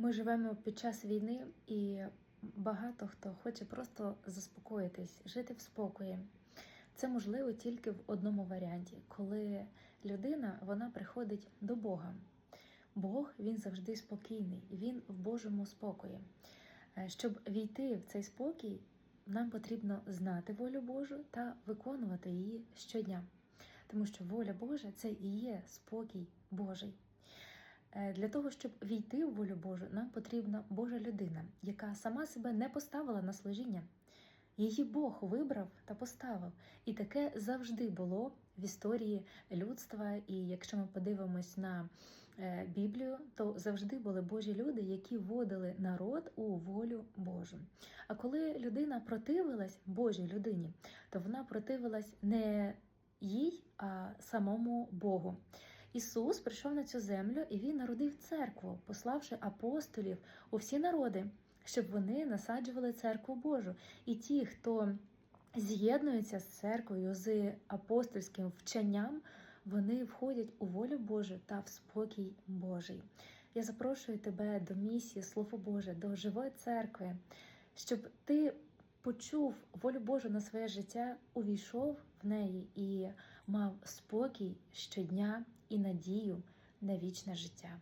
Ми живемо під час війни, і багато хто хоче просто заспокоїтись, жити в спокої. Це можливо тільки в одному варіанті, коли людина вона приходить до Бога. Бог він завжди спокійний, він в Божому спокої. Е, Щоб війти в цей спокій, нам потрібно знати волю Божу та виконувати її щодня. Тому що воля Божа це і є спокій Божий. Е, Для того, щоб війти в волю Божу, нам потрібна Божа людина, яка сама себе не поставила на служіння. Її Бог вибрав та поставив. І таке завжди було в історії людства. І якщо ми подивимось на е, Біблію, то завжди були Божі люди, які вводили народ у волю Божу. А коли людина противилась Божій людині, то вона противилась не їй, а самому Богу. Ісус прийшов на цю землю і Він народив церкву, пославши апостолів у всі народи, щоб вони насаджували церкву Божу. І ті, хто з'єднуються з церквою, з апостольським вченням, вони входять у волю Божу та в спокій Божий. Я запрошую тебе до місії Слово Боже, до живої церкви, щоб ти почув волю Божу на своє життя, увійшов в неї і мав спокій щодня і надію на вічне життя.